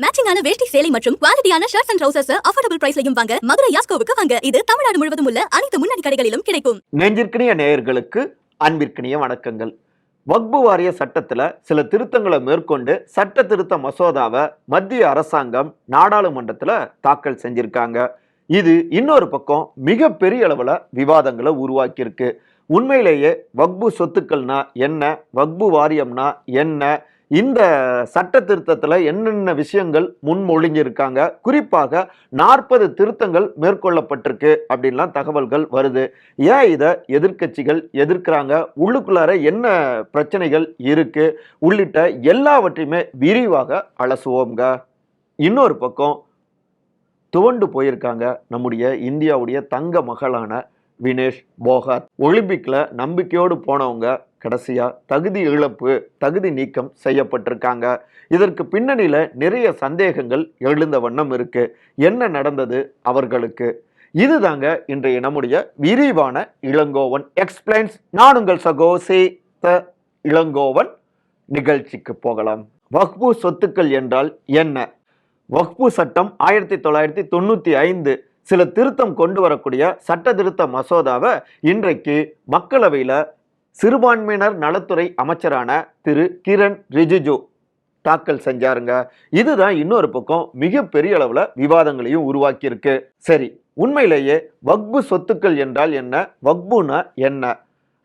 மேட்சிங்கான வேஷ்டி சேலை மற்றும் குவாலிட்டியான ஷர்ட்ஸ் அண்ட் ட்ரௌசர்ஸ் அஃபோர்டபுள் பிரைஸ்லையும் வாங்க. மதுரை யாஸ்கோவுக்கு வாங்க. இது தமிழ்நாடு முழுவதும் உள்ள அனைத்து முன்னணி கடைகளிலும் கிடைக்கும். நெஞ்சிற்கினிய நேயர்களுக்கு அன்பிற்கினிய வணக்கங்கள். வக்பு வாரிய சட்டத்தில் சில திருத்தங்களை மேற்கொண்டு சட்ட திருத்த மசோதாவை மத்திய அரசாங்கம் நாடாளுமன்றத்தில் தாக்கல் செஞ்சிருக்காங்க. இது இன்னொரு பக்கம் மிகப்பெரிய அளவில் விவாதங்களை உருவாக்கியிருக்கு. உண்மையிலேயே வக்பு சொத்துக்கள்னா என்ன? வக்பு வாரியம்னா என்ன? இந்த சட்ட திருத்தத்தில் என்னென்ன விஷயங்கள் முன்மொழிஞ்சிருக்காங்க? குறிப்பாக நாற்பது திருத்தங்கள் மேற்கொள்ளப்பட்டிருக்கு அப்படின்லாம் தகவல்கள் வருது. ஏன் இதை எதிர்க்கட்சிகள் எதிர்க்கிறாங்க? உள்ளுக்குள்ளார என்ன பிரச்சனைகள் இருக்கு? உள்ளிட்ட எல்லாவற்றையுமே விரிவாக அலசுவோம்ங்க. இன்னொரு பக்கம் துவண்டு போயிருக்காங்க நம்முடைய இந்தியாவுடைய தங்க மகளான வினேஷ் போகாத். ஒலிம்பிக்கில் நம்பிக்கையோடு போனவங்க கடைசியா தகுதி இழப்பு தகுதி நீக்கம் செய்யப்பட்டிருக்காங்க. இதற்கு பின்னணியில நிறைய சந்தேகங்கள் எழுந்த வண்ணம் இருக்கு. என்ன நடந்தது அவர்களுக்கு? இதுதாங்க இன்றைய நம்முடைய விரிவான இளங்கோவன் எக்ஸ்பிளைன்ஸ். நான் உங்கள் சகோ த இளங்கோவன். நிகழ்ச்சிக்கு போகலாம். வக்பு சொத்துக்கள் என்றால் என்ன? வக்பு சட்டம் ஆயிரத்தி தொள்ளாயிரத்தி தொண்ணூற்றி ஐந்து சில திருத்தம் கொண்டு வரக்கூடிய சட்ட திருத்த மசோதாவை இன்றைக்கு மக்களவையில் சிறுபான்மையினர் நலத்துறை அமைச்சரான திரு கிரண் ரிஜிஜு தாக்கல் செஞ்சாருங்க. இதுதான் இன்னொரு பக்கம் மிகப்பெரிய அளவில் விவாதங்களையும் உருவாக்கியிருக்கு. சரி உண்மையிலேயே வக்பு சொத்துக்கள் என்றால் என்ன? வக்புனா என்ன?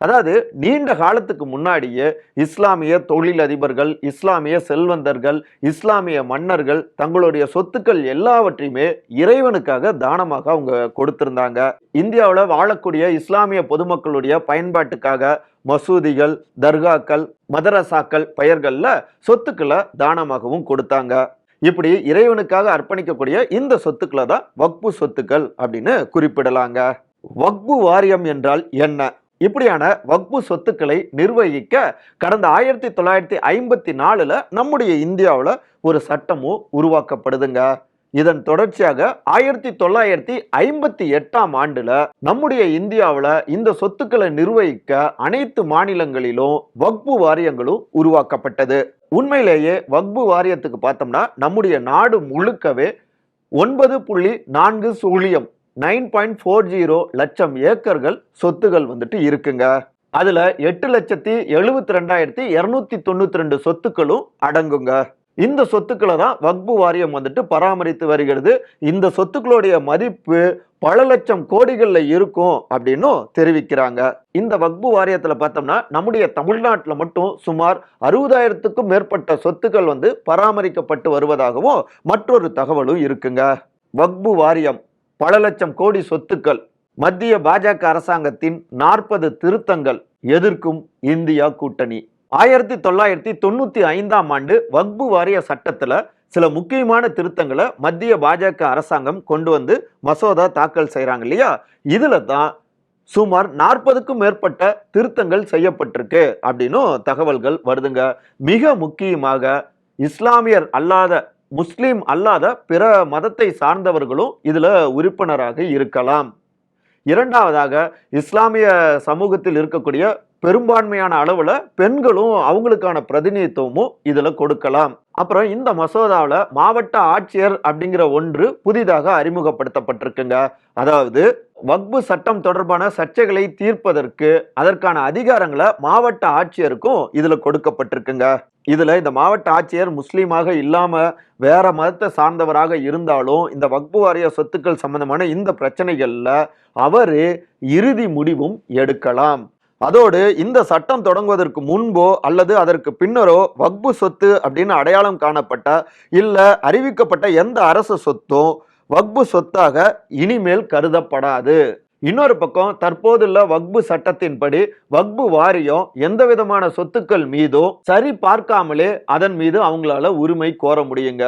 அதாவது நீண்ட காலத்துக்கு முன்னாடியே இஸ்லாமிய தொழிலதிபர்கள் இஸ்லாமிய செல்வந்தர்கள் இஸ்லாமிய மன்னர்கள் தங்களுடைய சொத்துக்கள் எல்லாவற்றையுமே இறைவனுக்காக தானமாக அவங்க கொடுத்திருந்தாங்க. இந்தியாவில் வாழக்கூடிய இஸ்லாமிய பொதுமக்களுடைய பயன்பாட்டுக்காக மசூதிகள் தர்காக்கள் மதரசாக்கள் பெயர்களில் சொத்துக்களை தானமாகவும் கொடுத்தாங்க. இப்படி இறைவனுக்காக அர்ப்பணிக்கக்கூடிய இந்த சொத்துக்களை தான் வக்பு சொத்துக்கள் அப்படின்னு குறிப்பிடலாங்க. வக்பு வாரியம் என்றால் என்ன? இப்படியான வக்பு சொத்துக்களை நிர்வகிக்க கடந்த ஆயிரத்தி தொள்ளாயிரத்தி ஐம்பத்தி நாலுல நம்முடைய இந்தியாவில் ஒரு சட்டமும் உருவாக்கப்படுதுங்க. இதன் தொடர்ச்சியாக ஆயிரத்தி தொள்ளாயிரத்தி ஐம்பத்தி எட்டாம் ஆண்டுல நம்முடைய இந்தியாவில் இந்த சொத்துக்களை நிர்வகிக்க அனைத்து மாநிலங்களிலும் வக்பு வாரியங்களும் உருவாக்கப்பட்டது. உண்மையிலேயே வக்பு வாரியத்துக்கு பார்த்தோம்னா நம்முடைய நாடு முழுக்கவே ஒன்பது புள்ளி நான்கு சூழியம் நைன் பாயிண்ட் ஃபோர் ஜீரோ லட்சம் ஏக்கர்கள் சொத்துகள் வந்துட்டு இருக்குங்க. அதுல எட்டு லட்சத்தி எழுபத்தி ரெண்டாயிரத்தி இரநூத்தி தொண்ணூத்தி ரெண்டு சொத்துக்களும் அடங்குங்க. இந்த சொத்துக்களை தான் வக்பு வாரியம் வந்துட்டு பராமரித்து வருகிறது. இந்த சொத்துக்களுடைய மதிப்பு பல லட்சம் கோடிகளில் இருக்கும் அப்படின்னும் தெரிவிக்கிறாங்க. இந்த வக்பு வாரியத்தில் பார்த்தோம்னா நம்முடைய தமிழ்நாட்டில் மட்டும் சுமார் அறுபதாயிரத்துக்கும் மேற்பட்ட சொத்துக்கள் வந்து பராமரிக்கப்பட்டு வருவதாகவும் மற்றொரு தகவலும் இருக்குங்க. வக்பு வாரியம் பல லட்சம் கோடி சொத்துக்கள் மத்திய பாஜக அரசாங்கத்தின் நாற்பது திருத்தங்கள் எதிர்க்கும் இந்தியா கூட்டணி. ஆயிரத்தி தொள்ளாயிரத்தி தொண்ணூத்தி ஐந்தாம் ஆண்டு வக்பு வாரிய சட்டத்துல சில முக்கியமான திருத்தங்களை மத்திய பாஜக அரசாங்கம் கொண்டு வந்து மசோதா தாக்கல் செய்கிறாங்க இல்லையா? இதுல தான் சுமார் நாற்பதுக்கும் மேற்பட்ட திருத்தங்கள் செய்யப்பட்டிருக்கு அப்படின்னும் தகவல்கள் வருதுங்க. மிக முக்கியமாக இஸ்லாமியர் அல்லாத முஸ்லீம் அல்லாத பிற மதத்தை சார்ந்தவர்களும் இதுல உறுப்பினராக இருக்கலாம். இரண்டாவதாக இஸ்லாமிய சமூகத்தில் இருக்கக்கூடிய பெரும்பான்மையான அளவில் பெண்களும் அவங்களுக்கான பிரதிநிதித்துவமும் இதில் கொடுக்கலாம். அப்புறம் இந்த மசோதாவில் மாவட்ட ஆட்சியர் அப்படிங்கிற ஒன்று புதிதாக அறிமுகப்படுத்தப்பட்டிருக்குங்க. அதாவது வக்பு சட்டம் தொடர்பான சர்ச்சைகளை தீர்ப்பதற்கு அதற்கான அதிகாரங்களை மாவட்ட ஆட்சியருக்கும் இதில் கொடுக்கப்பட்டிருக்குங்க. இதில் இந்த மாவட்ட ஆட்சியர் முஸ்லீமாக இல்லாமல் வேற மதத்தை சார்ந்தவராக இருந்தாலும் இந்த வக்பு வாரிய சொத்துக்கள் சம்பந்தமான இந்த பிரச்சனைகளில் அவர் இறுதி முடிவும் எடுக்கலாம். அதோடு இந்த சட்டம் தொடங்குவதற்கு முன்போ அல்லது அதற்கு பின்னரோ வக்பு சொத்து அப்படின்னு அடையாளம் காணப்பட்ட இல்லை அறிவிக்கப்பட்ட எந்த அரசு சொத்தும் வக்பு சொத்தாக இனிமேல் கருதப்படாது. இன்னொரு பக்கம் தற்போதுள்ள வக்பு சட்டத்தின்படி வக்பு வாரியம் எந்த விதமான சொத்துக்கள் மீதும் சரி பார்க்காமலே அதன் மீது அவங்களால உரிமை கோர முடியுங்க.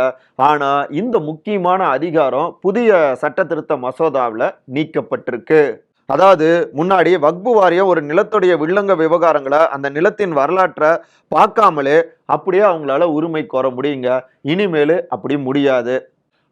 ஆனா இந்த முக்கியமான அதிகாரம் புதிய சட்ட திருத்த மசோதாவில் நீக்கப்பட்டிருக்கு. அதாவது முன்னாடி வக்பு வாரியம் ஒரு நிலத்துடைய வில்லங்க விவகாரங்களை அந்த நிலத்தின் வரலாற்றை பார்க்காமலே அப்படியே அவங்களால உரிமை கோர முடியுங்க. இனிமேல் அப்படி முடியாது.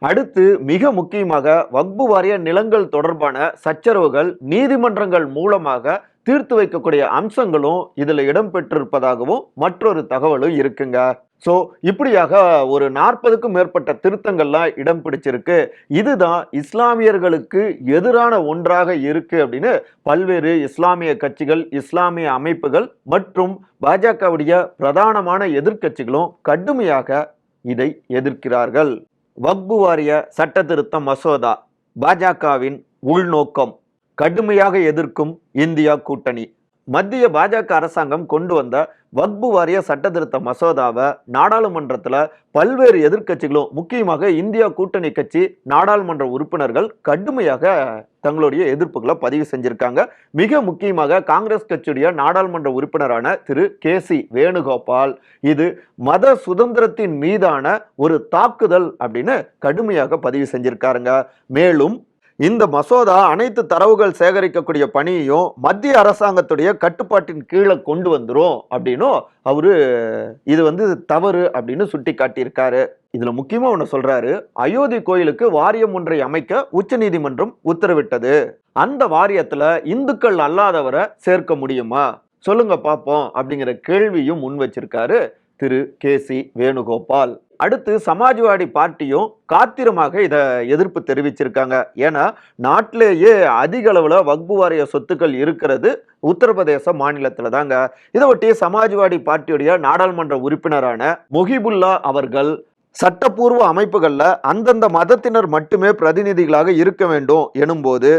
அடுத்து மிக முக்கியமாக வக்பு வாரிய நிலங்கள் தொடர்பான சச்சரவுகள் நீதிமன்றங்கள் மூலமாக தீர்த்து வைக்கக்கூடிய அம்சங்களும் இதில் இடம்பெற்றிருப்பதாகவும் மற்றொரு தகவலும் இருக்குங்க. ஸோ இப்படியாக ஒரு நாற்பதுக்கும் மேற்பட்ட திருத்தங்கள்லாம் இடம் பிடிச்சிருக்கு. இதுதான் இஸ்லாமியர்களுக்கு எதிரான ஒன்றாக இருக்கு அப்படின்னு பல்வேறு இஸ்லாமிய கட்சிகள் இஸ்லாமிய அமைப்புகள் மற்றும் பாஜகவுடைய பிரதானமான எதிர்க்கட்சிகளும் கடுமையாக இதை எதிர்க்கிறார்கள். வக்பு வாரிய சட்ட திருத்த மசோதா பாஜகவின் உள்நோக்கம் கடுமையாக எதிர்க்கும் இந்தியா கூட்டணி. மத்திய பாஜக அரசாங்கம் கொண்டு வந்த வக்பு வாரிய சட்டத்திருத்த மசோதாவை நாடாளுமன்றத்தில் பல்வேறு எதிர்க்கட்சிகளும் முக்கியமாக இந்தியா கூட்டணி கட்சி நாடாளுமன்ற உறுப்பினர்கள் கடுமையாக தங்களுடைய எதிர்ப்புகளை பதிவு செஞ்சிருக்காங்க. மிக முக்கியமாக காங்கிரஸ் கட்சியுடைய நாடாளுமன்ற உறுப்பினரான திரு கே சி வேணுகோபால். இது மத சுதந்திரத்தின் மீதான ஒரு தாக்குதல் அப்படின்னு கடுமையாக பதிவு செஞ்சிருக்காருங்க. மேலும் இந்த மசோதா அனைத்து தரவுகள் சேகரிக்கக்கூடிய பணியையும் மத்திய அரசாங்கத்துடைய கட்டுப்பாட்டின் கீழே கொண்டு வந்துடும் அப்படின்னும் அவரு இது வந்து தவறு அப்படின்னு சுட்டி காட்டியிருக்காரு இதுல முக்கியமா ஒண்ணு சொல்றாரு அயோத்தி கோயிலுக்கு வாரியம் ஒன்றை அமைக்க உச்சநீதிமன்றம் உத்தரவிட்டது. அந்த வாரியத்துல இந்துக்கள் அல்லாதவரை சேர்க்க முடியுமா? சொல்லுங்க பார்ப்போம் அப்படிங்கிற கேள்வியும் முன் வச்சிருக்காரு திரு கே சி வேணுகோபால். அடுத்து சமாஜ்வாடி பார்ட்டியும் காத்திரமாக இதை எதிர்ப்பு தெரிவிச்சிருக்காங்க. ஏன்னா நாட்டிலேயே அதிக அளவில் வக்பு வாரிய சொத்துக்கள் இருக்கிறது உத்தரப்பிரதேச மாநிலத்தில் தாங்க இதை ஒட்டி சமாஜ்வாடி பார்ட்டியுடைய நாடாளுமன்ற உறுப்பினரான மொஹிபுல்லா அவர்கள் சட்டப்பூர்வ அமைப்புகளில் அந்தந்த மதத்தினர் மட்டுமே பிரதிநிதிகளாக இருக்க வேண்டும் எனும்போது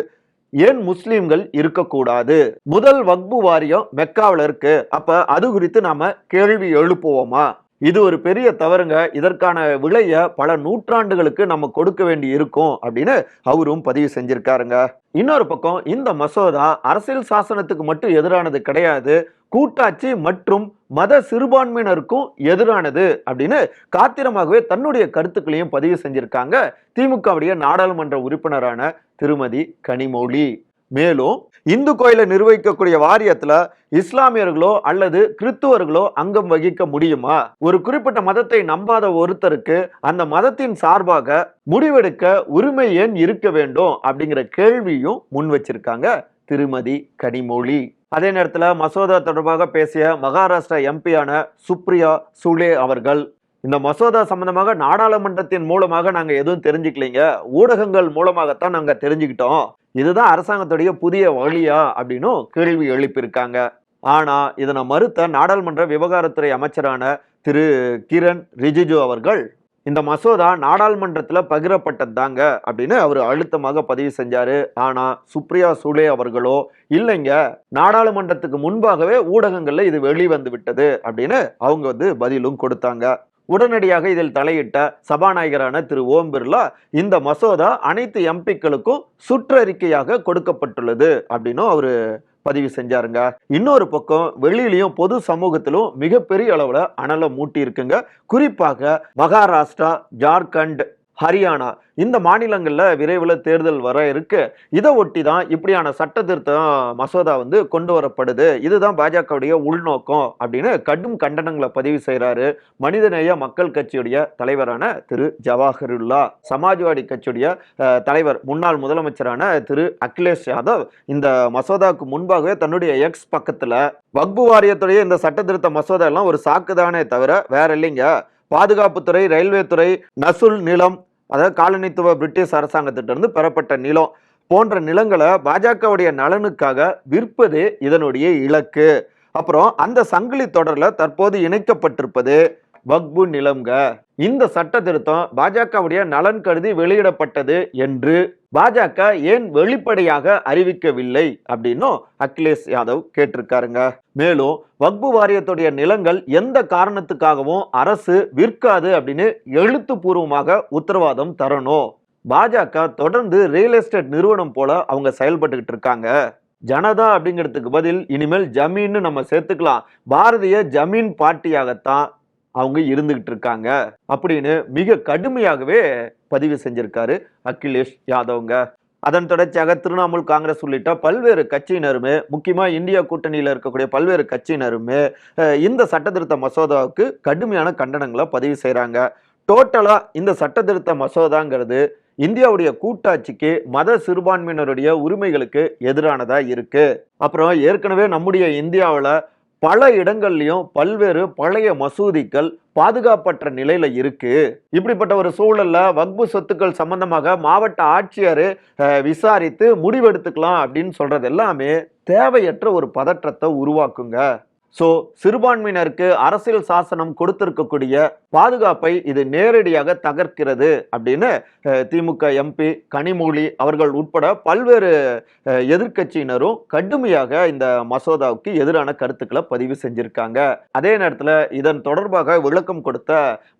ஏன் முஸ்லீம்கள் இருக்கக்கூடாது? முதல் வக்பு வாரியம் மெக்காவில் இருக்கு. அப்ப அது குறித்து நாம கேள்வி எழுப்புவோமா? இது ஒரு பெரிய தவறுங்க. இதற்கான விலையை பல நூற்றாண்டுகளுக்கு நம்ம கொடுக்க வேண்டி இருக்கும் அப்படின்னு அவரும் பதிவு செஞ்சிருக்காருங்க. இன்னொரு பக்கம் இந்த மசோதா அரசியல் சாசனத்துக்கு மட்டும் எதிரானது கிடையாது. கூட்டாட்சி மற்றும் மத சிறுபான்மையினருக்கும் எதிரானது அப்படின்னு காத்திரமாகவே தன்னுடைய கருத்துக்களையும் பதிவு செஞ்சிருக்காங்க. திமுகவுடைய நாடாளுமன்ற உறுப்பினரான திருமதி கனிமொழி. மேலும் இந்து கோயிலை நிர்வகிக்கக்கூடிய வாரியத்துல இஸ்லாமியர்களோ அல்லது கிறித்துவர்களோ அங்கம் வகிக்க முடியுமா? ஒரு குறிப்பிட்ட மதத்தை நம்பாத ஒருத்தருக்கு அந்த மதத்தின் சார்பாக முடிவெடுக்க உரிமை ஏன் இருக்க வேண்டும் அப்படிங்கிற கேள்வியும் முன் வச்சிருக்காங்க திருமதி கனிமொழி. அதே நேரத்துல மசோதா தொடர்பாக பேசிய மகாராஷ்டிரா எம்பியான சுப்ரியா சுலே அவர்கள் இந்த மசோதா சம்பந்தமாக நாடாளுமன்றத்தின் மூலமாக நாங்கள் எதுவும் தெரிஞ்சுக்கலைங்க. ஊடகங்கள் மூலமாகத்தான் நாங்கள் தெரிஞ்சுக்கிட்டோம். இதுதான் அரசாங்கத்துடைய புதிய வழியா அப்படின்னும் கேள்வி எழுப்பியிருக்காங்க. ஆனால் இதனை மறுத்த நாடாளுமன்ற விவகாரத்துறை அமைச்சரான திரு. கிரண் ரிஜிஜு அவர்கள் இந்த மசோதா நாடாளுமன்றத்தில் பகிரப்பட்டது தாங்க அப்படின்னு அவர் அழுத்தமாக பதிவு செஞ்சார். ஆனால் சுப்ரியா சுலே அவர்களோ இல்லைங்க நாடாளுமன்றத்துக்கு முன்பாகவே ஊடகங்களில் இது வெளிவந்து விட்டது அப்படின்னு அவங்க வந்து பதிலும் கொடுத்தாங்க. உடனடியாக இதில் தலையிட்ட சபாநாயகரான திரு ஓம் பிர்லா இந்த மசோதா அனைத்து எம்பிக்களுக்கும் சுற்றறிக்கையாக கொடுக்கப்பட்டுள்ளது அப்படின்னும் அவரு பதிவு செஞ்சாருங்க. இன்னொரு பக்கம் வெளியிலையும் பொது சமூகத்திலும் மிகப்பெரிய அளவில் அனலை மூட்டி இருக்குங்க குறிப்பாக மகாராஷ்டிரா ஜார்க்கண்ட் ஹரியானா. இந்த மாநிலங்களில் விரைவில் தேர்தல் வர இருக்கு. இதை ஒட்டி தான் இப்படியான சட்ட திருத்தம் மசோதா வந்து கொண்டு வரப்படுது. இதுதான் பாஜகவுடைய உள்நோக்கம் அப்படின்னு கடும் கண்டனங்களை பதிவு செய்கிறாரு மனிதநேய மக்கள் கட்சியுடைய தலைவரான திரு ஜவாஹருல்லா. சமாஜ்வாடி கட்சியுடைய தலைவர் முன்னாள் முதலமைச்சரான திரு அகிலேஷ் யாதவ் இந்த மசோதாவுக்கு முன்பாகவே தன்னுடைய எக்ஸ் பக்கத்தில் வக்பு வாரியத்துடைய இந்த சட்ட திருத்த மசோதா எல்லாம் ஒரு சாக்குதானே தவிர வேற இல்லைங்க. பாதுகாப்புத்துறை ரயில்வே துறை நசுல் நிலம் அதாவது காலனித்துவ பிரிட்டிஷ் அரசாங்கத்திட்ட இருந்து பெறப்பட்ட நிலம் போன்ற நிலங்களை பாஜகவுடைய நலனுக்காக விற்பது இதனுடைய இலக்கு. அப்புறம் அந்த சங்கிலி தொடரில் தற்போது இணைக்கப்பட்டிருப்பது வக்பு நிலம்க இந்த சட்ட திருத்தம் பாஜகவுடைய நலன் கருதி வெளியிடப்பட்டது என்று பாஜக ஏன் வெளிப்படையாக அறிவிக்கவில்லை அப்படின்னும் அகிலேஷ் யாதவ் கேட்டிருக்காருங்க. மேலும் வக்பு வாரியத்துடைய நிலங்கள் எந்த காரணத்துக்காகவும் அரசு விற்காது அப்படின்னு எழுத்துப்பூர்வமாக உத்தரவாதம் தரணும். பாஜக தொடர்ந்து ரியல் எஸ்டேட் நிறுவனம் போல அவங்க செயல்பட்டுக்கிட்டு இருக்காங்க. ஜனதா அப்படிங்கிறதுக்கு பதில் இனிமேல் ஜமீன்னு நம்ம சேர்த்துக்கலாம். பாரதிய ஜமீன் பார்ட்டியாகத்தான் அவங்க இருந்துகிட்டு இருக்காங்க. அப்படின்னு மிக கடுமையாகவே பதிவு செஞ்சிருக்காரு அகிலேஷ் யாதவ்ங்க. அதன் தொடர்ச்சியாக திரிணாமுல் காங்கிரஸ் உள்ளிட்ட பல்வேறு கட்சியினருமே முக்கியமாக இந்தியா கூட்டணியில் இருக்கக்கூடிய பல்வேறு கட்சியினருமே இந்த சட்டத்திருத்த மசோதாவுக்கு கடுமையான கண்டனங்களை பதிவு செய்கிறாங்க டோட்டலாக இந்த சட்டத்திருத்த மசோதாங்கிறது இந்தியாவுடைய கூட்டாட்சிக்கு மத சிறுபான்மையினருடைய உரிமைகளுக்கு எதிரானதாக இருக்குது அப்புறம் ஏற்கனவே நம்முடைய இந்தியாவில் பல இடங்கள்லையும் பல்வேறு பழைய மசூதிகள் பாதுகாப்பற்ற நிலையில இருக்கு. இப்படிப்பட்ட ஒரு சூழல்ல வக்பு சொத்துக்கள் சம்பந்தமாக மாவட்ட ஆட்சியர் விசாரித்து முடிவெடுத்துக்கலாம் அப்படின்னு சொல்றது எல்லாமே தேவையற்ற ஒரு பதற்றத்தை உருவாக்குங்க. ஸோ சிறுபான்மையினருக்கு அரசியல் சாசனம் கொடுத்திருக்கக்கூடிய பாதுகாப்பை இது நேரடியாக தகர்க்கிறது அப்படின்னு திமுக எம்பி கனிமொழி அவர்கள் உட்பட பல்வேறு எதிர்கட்சியினரும் எதிர்க்கட்சியினரும் கடுமையாக இந்த மசோதாவுக்கு எதிரான கருத்துக்களை பதிவு செஞ்சிருக்காங்க. அதே நேரத்தில் இதன் தொடர்பாக விளக்கம் கொடுத்த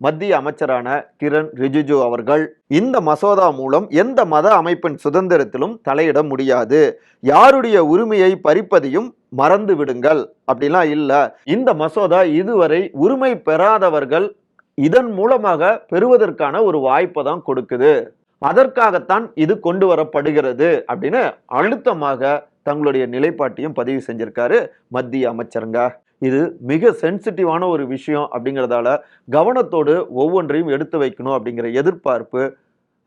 மத்திய அமைச்சரான கிரண் ரிஜிஜு அவர்கள் இந்த மசோதா மூலம் எந்த மத அமைப்பின் சுதந்திரத்திலும் தலையிட முடியாது. யாருடைய உரிமையை பறிப்பதையும் மறந்து விடுங்கள் அப்படிலாம் இல்லை. இந்த மசோதா இதுவரை உரிமை பெறாதவர்கள் இதன் மூலமாக பெறுவதற்கான ஒரு வாய்ப்பை தான் கொடுக்குது. அதற்காகத்தான் இது கொண்டு வரப்படுகிறது அப்படின்னு அழுத்தமாக தங்களுடைய நிலைப்பாட்டையும் பதிவு செஞ்சிருக்காரு மத்திய அமைச்சருங்க. இது மிக சென்சிட்டிவான ஒரு விஷயம் அப்படிங்கிறதால கவனத்தோடு ஒவ்வொன்றையும் எடுத்து வைக்கணும் அப்படிங்கிற எதிர்பார்ப்பு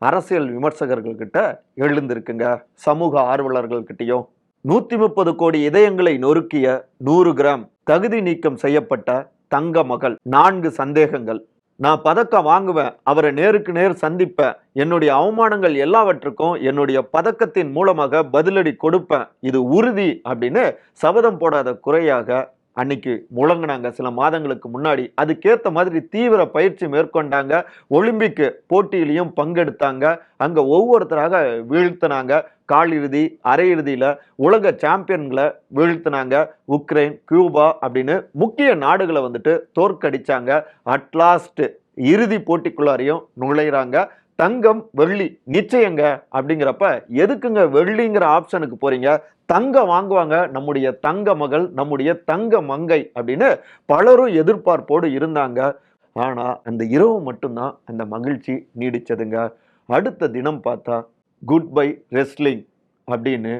அரசியல் விமர்சகர்கள்கிட்ட எழுந்திருக்குங்க. சமூக ஆர்வலர்கள்கிட்டையும் நூத்தி முப்பது கோடி இதயங்களை நொறுக்கிய நூறு கிராம் தகுதி நீக்கம் செய்யப்பட்ட தங்க மகள். நான்கு சந்தேகங்கள். நான் பதக்கம் வாங்குவேன். அவரை நேருக்கு நேர் சந்திப்பேன். என்னுடைய அவமானங்கள் எல்லாவற்றுக்கும் என்னுடைய பதக்கத்தின் மூலமாக பதிலடி கொடுப்பேன். இது உறுதி அப்படின்னு சபதம் போடாத குறையாக அன்னைக்கு முழங்குனாங்க. சில மாதங்களுக்கு முன்னாடி அதுக்கேற்ற மாதிரி தீவிர பயிற்சி மேற்கொண்டாங்க. ஒலிம்பிக் போட்டியிலையும் பங்கெடுத்தாங்க. அங்கே ஒவ்வொருத்தராக வீழ்த்தினாங்க. காலிறுதி அரையிறுதியில் உலக சாம்பியன்களை வீழ்த்தினாங்க. உக்ரைன் கியூபா அப்படின்னு முக்கிய நாடுகளை வந்துட்டு தோற்கடிச்சாங்க. அட்லாஸ்ட் இறுதி போட்டிக்குள்ளாரையும் நுழையிறாங்க. தங்கம் வெள்ளி நிச்சயங்க அப்படிங்கிறப்ப எதுக்குங்க வெள்ளிங்கிற ஆப்ஷனுக்கு போறீங்க? தங்கம் வாங்குவாங்க. நம்முடைய தங்க மகள் நம்முடைய தங்க மங்கை அப்படின்னு பலரும் எதிர்பார்ப்போடு இருந்தாங்க. ஆனா அந்த இரவு மட்டும்தான் அந்த மகிழ்ச்சி நீடிச்சதுங்க. அடுத்த தினம் பார்த்தா குட் பை ரெஸ்லிங் அப்படின்னு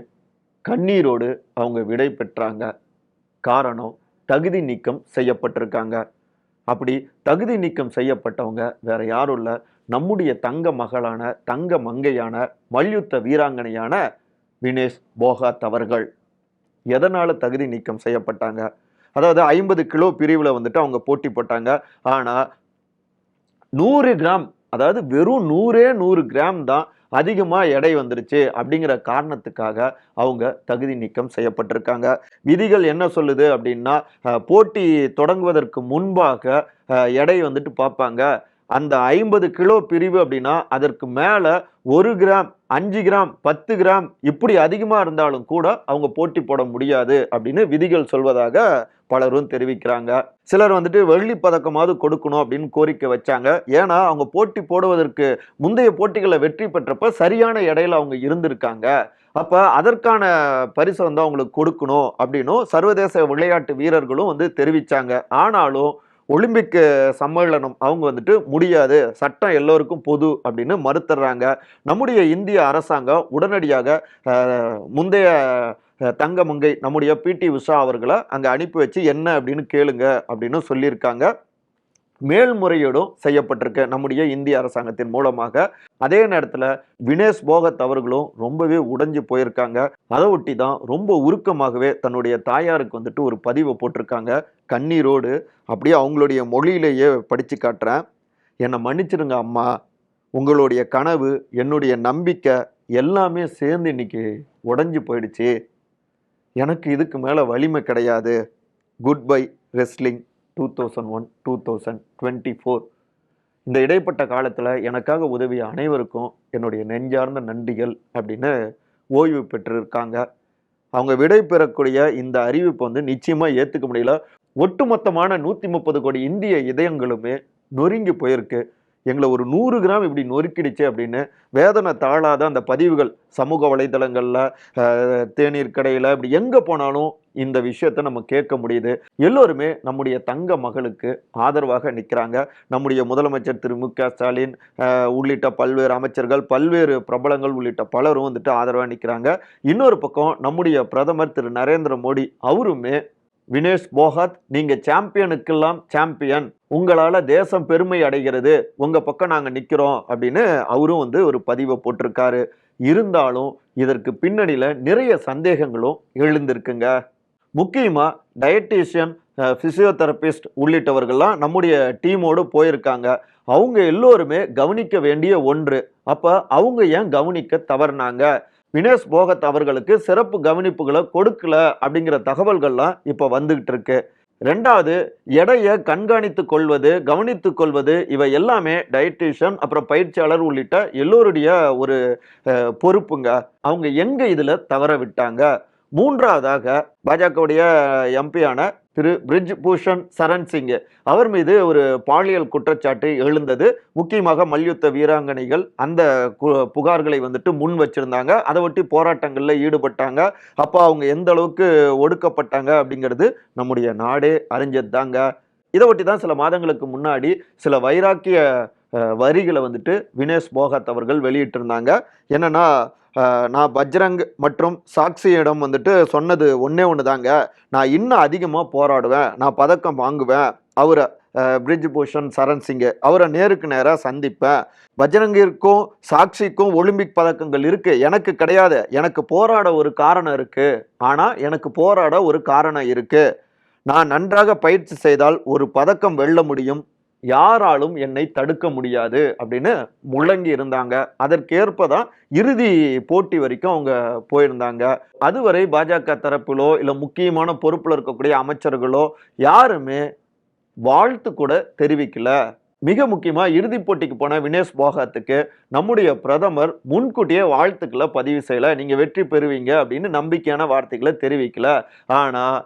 கண்ணீரோடு அவங்க விடை பெற்றாங்க. காரணம் தகுதி நீக்கம் செய்யப்பட்டிருக்காங்க. அப்படி தகுதி நீக்கம் செய்யப்பட்டவங்க வேற யாரும் இல்லை. நம்முடைய தங்க மகளான தங்க மங்கையான மல்யுத்த வீராங்கனையான வினேஷ் போகாத் அவர்கள் எதனால் தகுதி நீக்கம் செய்யப்பட்டாங்க? அதாவது ஐம்பது கிலோ பிரிவில் வந்துட்டு அவங்க போட்டி போட்டாங்க. ஆனால் நூறு கிராம் அதாவது வெறும் நூறே நூறு கிராம் தான் அதிகமாக எடை வந்துருச்சு அப்படிங்கிற காரணத்துக்காக அவங்க தகுதி நீக்கம் செய்யப்பட்டிருக்காங்க. விதிகள் என்ன சொல்லுது அப்படின்னா போட்டி தொடங்குவதற்கு முன்பாக எடை வந்துட்டு பார்ப்பாங்க. அந்த ஐம்பது கிலோ பிரிவு அப்படின்னா அதற்கு மேலே ஒரு கிராம் அஞ்சு கிராம் பத்து கிராம் இப்படி அதிகமாக இருந்தாலும் கூட அவங்க போட்டி போட முடியாது அப்படின்னு விதிகள் சொல்வதாக பலரும் தெரிவிக்கிறாங்க. சிலர் வந்துட்டு வெள்ளி பதக்கமாவது கொடுக்கணும் அப்படின்னு கோரிக்கை வச்சாங்க. ஏன்னா அவங்க போட்டி போடுவதற்கு முந்தைய போட்டிகளை வெற்றி பெற்றப்ப சரியான இடையில அவங்க இருந்திருக்காங்க. அப்போ அதற்கான பரிசு வந்து அவங்களுக்கு கொடுக்கணும் அப்படின்னும் சர்வதேச விளையாட்டு வீரர்களும் வந்து தெரிவித்தாங்க ஆனாலும் ஒலிம்பிக் சம்மேளனம் அவங்க வந்துட்டு முடியாது. சட்டம் எல்லோருக்கும் பொது அப்படின்னு மறுத்துறாங்க நம்முடைய இந்திய அரசாங்கம் உடனடியாக முந்தைய தங்கமங்கை நம்முடைய பிடி உஷா அவர்களை அங்கே அனுப்பி வச்சு என்ன அப்படின்னு கேளுங்க அப்படின்னு சொல்லியிருக்காங்க. மேல்முறையீடும் செய்யப்பட்டிருக்கு நம்முடைய இந்திய அரசாங்கத்தின் மூலமாக. அதே நேரத்தில் வினேஷ் போகத் அவர்களும் ரொம்பவே உடைஞ்சு போயிருக்காங்க. அதை ஒட்டி தான் ரொம்ப உருக்கமாகவே தன்னுடைய தாயாருக்கு வந்துட்டு ஒரு பதிவை போட்டிருக்காங்க. கண்ணீரோடு அப்படியே அவங்களுடைய மொழியிலேயே படித்து காட்டுறேன். என்னை மன்னிச்சிடுங்க அம்மா. உங்களுடைய கனவு என்னுடைய நம்பிக்கை எல்லாமே சேர்ந்து இன்னைக்கு உடஞ்சி போயிடுச்சு. எனக்கு இதுக்கு மேலே வலிமை கிடையாது. Good bye wrestling two thousand one two thousand twenty four இந்த இடைப்பட்ட காலத்தில் எனக்காக உதவிய அனைவருக்கும் என்னுடைய நெஞ்சார்ந்த நன்றிகள் அப்படின்னு ஓய்வு பெற்றிருக்காங்க. அவங்க விடை பெறக்கூடிய இந்த அறிவிப்பை வந்து நிச்சயமாக ஏற்றுக்க முடியல. ஒட்டுமொத்தமான நூற்றி முப்பது கோடி இந்திய இதயங்களுமே நொறுங்கி போயிருக்கு. எங்களை ஒரு நூறு கிராம் இப்படி நொறுக்கிடுச்சு அப்படின்னு வேதனை தாழாத அந்த பதிவுகள் சமூக வலைதளங்களில் தேநீர் கடையில் இப்படி எங்கே போனாலும் இந்த விஷயத்தை நம்ம கேட்க முடியுது. எல்லோருமே நம்முடைய தங்க மகளுக்கு ஆதரவாக நிற்கிறாங்க நம்முடைய முதலமைச்சர் திரு. மு. க. ஸ்டாலின் உள்ளிட்ட பல்வேறு அமைச்சர்கள் பல்வேறு பிரபலங்கள் உள்ளிட்ட பலரும் வந்துட்டு ஆதரவாக நிற்கிறாங்க இன்னொரு பக்கம் நம்முடைய பிரதமர் திரு. நரேந்திர மோடி அவருமே வினேஷ் போகாத் நீங்க சாம்பியனுக்கெல்லாம் சாம்பியன். உங்களால தேசம் பெருமை அடைகிறது. உங்க பக்கம் நாங்க நிக்கிறோம் அப்படின்னு அவரும் வந்து ஒரு பதிவை போட்டிருக்காரு. இருந்தாலும் இதற்கு பின்னணியில நிறைய சந்தேகங்களும் எழுந்திருக்குங்க. முக்கியமா டயட்டீஷியன் ஃபிசியோதெரபிஸ்ட் உள்ளிட்டவர்கள்லாம் நம்முடைய டீமோடு போயிருக்காங்க. அவங்க எல்லோருமே கவனிக்க வேண்டிய ஒன்று. அப்போ அவங்க ஏன் கவனிக்க தவறுனாங்க? வினேஷ் போகத் அவர்களுக்கு சிறப்பு கவனிப்புகளை கொடுக்கல அப்படிங்கிற தகவல்கள்லாம் இப்போ வந்துகிட்டு இருக்கு. ரெண்டாவது எடையை கண்காணித்து கொள்வது கவனித்துக் கொள்வது இவை எல்லாமே டயட்டிஷியன் அப்புறம் பயிற்சியாளர் உள்ளிட்ட எல்லோருடைய ஒரு பொறுப்புங்க. அவங்க எங்க இதில் தவற விட்டாங்க? மூன்றாவதாக பாஜகவுடைய எம்பியான திரு பிரிஜ் பூஷன் சரண் சிங். அவர் மீது ஒரு பாலியல் குற்றச்சாட்டு எழுந்தது. முக்கியமாக மல்யுத்த வீராங்கனைகள் அந்த கு- புகார்களை வந்துட்டு முன் வச்சிருந்தாங்க. அதை ஒட்டி போராட்டங்களில் ஈடுபட்டாங்க. அப்போ அவங்க எந்த அளவுக்கு ஒடுக்கப்பட்டாங்க அப்படிங்கிறது நம்முடைய நாடே அறிஞ்சது தாங்க இதை ஒட்டி தான் சில மாதங்களுக்கு முன்னாடி சில வைராக்கிய வரிகளை வந்துட்டு வினேஷ் போகத் அவர்கள் வெளியிட்டிருந்தாங்க. என்னன்னா நான் பஜ்ரங் மற்றும் சாக்சியிடம் வந்துட்டு சொன்னது ஒன்றே ஒன்று தாங்க நான் இன்னும் அதிகமாக போராடுவேன். நான் பதக்கம் வாங்குவேன். அவரை பிரிட்ஜ் பூஷன் சரண் சிங்கு அவரை நேருக்கு நேராக சந்திப்பேன். பஜ்ரங்கிற்கும் சாக்ஷிக்கும் ஒலிம்பிக் பதக்கங்கள் இருக்குது எனக்கு கிடையாது. எனக்கு போராட ஒரு காரணம் இருக்குது ஆனால் எனக்கு போராட ஒரு காரணம் இருக்குது நான் நன்றாக பயிற்சி செய்தால் ஒரு பதக்கம் வெல்ல முடியும். யாராலும் என்னை தடுக்க முடியாது அப்படின்னு முழங்கி இருந்தாங்க. அதற்கேற்ப தான் இறுதி போட்டி வரைக்கும் அவங்க போயிருந்தாங்க. அதுவரை பாஜக தரப்பிலோ இல்லை முக்கியமான பொறுப்பில் இருக்கக்கூடிய அமைச்சர்களோ யாருமே வாழ்த்து கூட தெரிவிக்கல. மிக முக்கியமாக இறுதிப் போட்டிக்கு போன வினேஷ் போகத்துக்கு நம்முடைய பிரதமர் முன்கூட்டியே வாழ்த்துக்களை பதிவு செய்யலை. நீங்கள் வெற்றி பெறுவீங்க அப்படின்னு நம்பிக்கையான வார்த்தைகளை தெரிவிக்கல. ஆனால்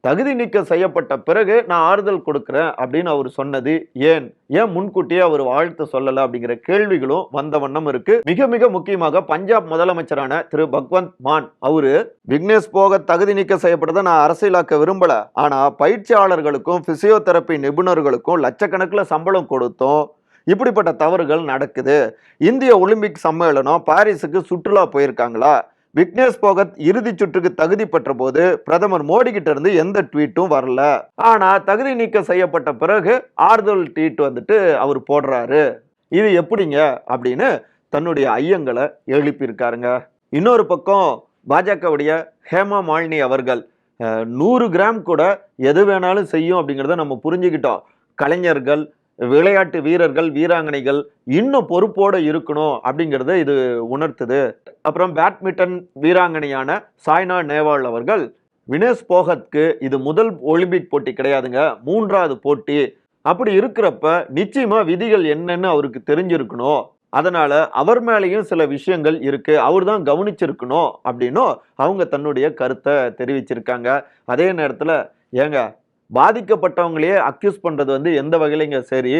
தகுதி நீக்கம் செய்யப்பட்ட பிறகு நான் ஆறுதல் கொடுக்குறேன் அப்படின்னு அவர் சொன்னது ஏன்? ஏன் முன்கூட்டியே அவர் வாழ்த்து சொல்லல அப்படிங்கிற கேள்விகளும் வந்த வண்ணம் இருக்கு. மிக மிக முக்கியமாக பஞ்சாப் முதலமைச்சரான திரு பக்வந்த் மான் அவரு விக்னேஷ் போக தகுதி நீக்கம் செய்யப்பட்டதை நான் அரசியலாக்க விரும்பல. ஆனா பயிற்சியாளர்களுக்கும் பிசியோதெரப்பி நிபுணர்களுக்கும் லட்சக்கணக்கில் சம்பளம் கொடுத்தோம். இப்படிப்பட்ட தவறுகள் நடக்குது. இந்திய ஒலிம்பிக் சம்மேளனம் பாரிஸுக்கு சுற்றுலா போயிருக்காங்களா? விக்னேஷ் போகத் இறுதி சுற்றுக்கு தகுதி பெற்ற போது பிரதமர் மோடி கிட்ட இருந்து எந்த ட்வீட்டும் வரல. ஆனா தகுதி நீக்கம் செய்யப்பட்ட பிறகு ஆறுதல் ட்வீட் வந்துட்டு அவர் போடுறாரு. இது எப்படிங்க? அப்படின்னு தன்னுடைய ஐயங்களை எழுப்பியிருக்காருங்க. இன்னொரு பக்கம் பாஜகவுடைய ஹேமா மாலினி அவர்கள் நூறு கிராம் கூட எது வேணாலும் செய்யும் அப்படிங்கிறத நம்ம புரிஞ்சுக்கிட்டோம். கலைஞர்கள் விளையாட்டு வீரர்கள் வீராங்கனைகள் இன்னும் பொறுப்போடு இருக்கணும் அப்படிங்கிறத இது உணர்த்துது. அப்புறம் பேட்மிண்டன் வீராங்கனையான சாய்னா நேவால் அவர்கள் வினேஷ் போகத்க்கு இது முதல் ஒலிம்பிக் போட்டி கிடையாதுங்க மூன்றாவது போட்டி. அப்படி இருக்கிறப்ப நிச்சயமா விதிகள் என்னன்னு அவருக்கு தெரிஞ்சிருக்கணும். அதனால அவர் மேலேயும் சில விஷயங்கள் இருக்கு அவர் தான் கவனிச்சிருக்கணும் அப்படின்னும் அவங்க தன்னுடைய கருத்தை தெரிவிச்சிருக்காங்க. அதே நேரத்தில் ஏங்க பாதிக்கப்பட்டவங்களையே அக்யூஸ் பண்ணுறது வந்து எந்த வகையிலங்க? சரி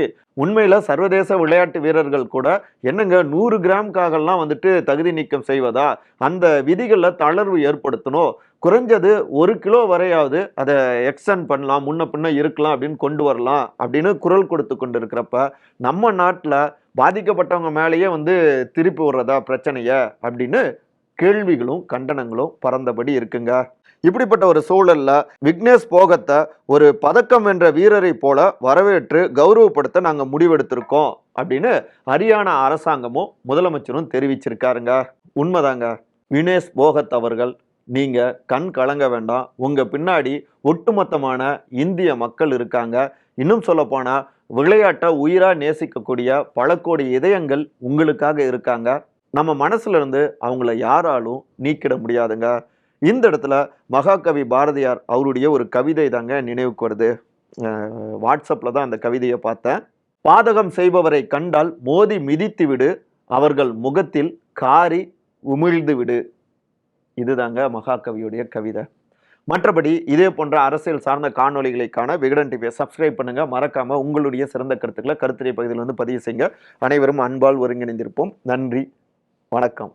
உண்மையில் சர்வதேச விளையாட்டு வீரர்கள் கூட என்னங்க நூறு கிராம்காகலாம் வந்துட்டு தகுதி நீக்கம் செய்வதா? அந்த விதிகளில் தளர்வு ஏற்படுத்தணும். குறைஞ்சது ஒரு கிலோ வரையாவது அதை எக்ஸ்டெண்ட் பண்ணலாம் முன்ன பின்ன இருக்கலாம் அப்படின்னு கொண்டு வரலாம் அப்படின்னு குரல் கொடுத்து கொண்டு இருக்கிறப்ப நம்ம நாட்டில் பாதிக்கப்பட்டவங்க மேலேயே வந்து திருப்பி விடுறதா பிரச்சனையை அப்படின்னு கேள்விகளும் கண்டனங்களும் பறந்தபடி இருக்குங்க. இப்படிப்பட்ட ஒரு சூழல்ல விக்னேஷ் போகத்தை ஒரு பதக்கம் என்ற வீரரை போல வரவேற்று கௌரவப்படுத்த நாங்க முடிவெடுத்திருக்கோம் அப்படின்னு ஹரியானா அரசாங்கமும் முதலமைச்சரும் தெரிவிச்சிருக்காருங்க. உண்மைதாங்க. வினேஷ் போகத் அவர்கள் நீங்க கண் கலங்க வேண்டாம். உங்க பின்னாடி ஒட்டுமொத்தமான இந்திய மக்கள் இருக்காங்க. இன்னும் சொல்ல போனா விளையாட்டை உயிரா நேசிக்கக்கூடிய பல கோடி இதயங்கள் உங்களுக்காக இருக்காங்க. நம்ம மனசுல இருந்து அவங்கள யாராலும் நீக்கிட முடியாதுங்க. இந்த இடத்துல மகாகவி பாரதியார் அவருடைய ஒரு கவிதை தாங்க நினைவுக்கு வருது. வாட்ஸ்அப்பில் தான் அந்த கவிதையை பார்த்தேன். பாதகம் செய்பவரை கண்டால் மோதி மிதித்து விடு அவர்கள் முகத்தில் காரி உமிழ்ந்து விடு. இதுதாங்க மகாகவியுடைய கவிதை. மற்றபடி இதே போன்ற அரசியல் சார்ந்த காணொலிகளை காண விகடன் டிவியை சப்ஸ்கிரைப் பண்ணுங்க. மறக்காம உங்களுடைய சிறந்த கருத்துக்களை கருத்துரை பகுதியில் வந்து பதிவு செய்யுங்க. அனைவரும் அன்பால் ஒருங்கிணைந்திருப்போம். நன்றி. வணக்கம்.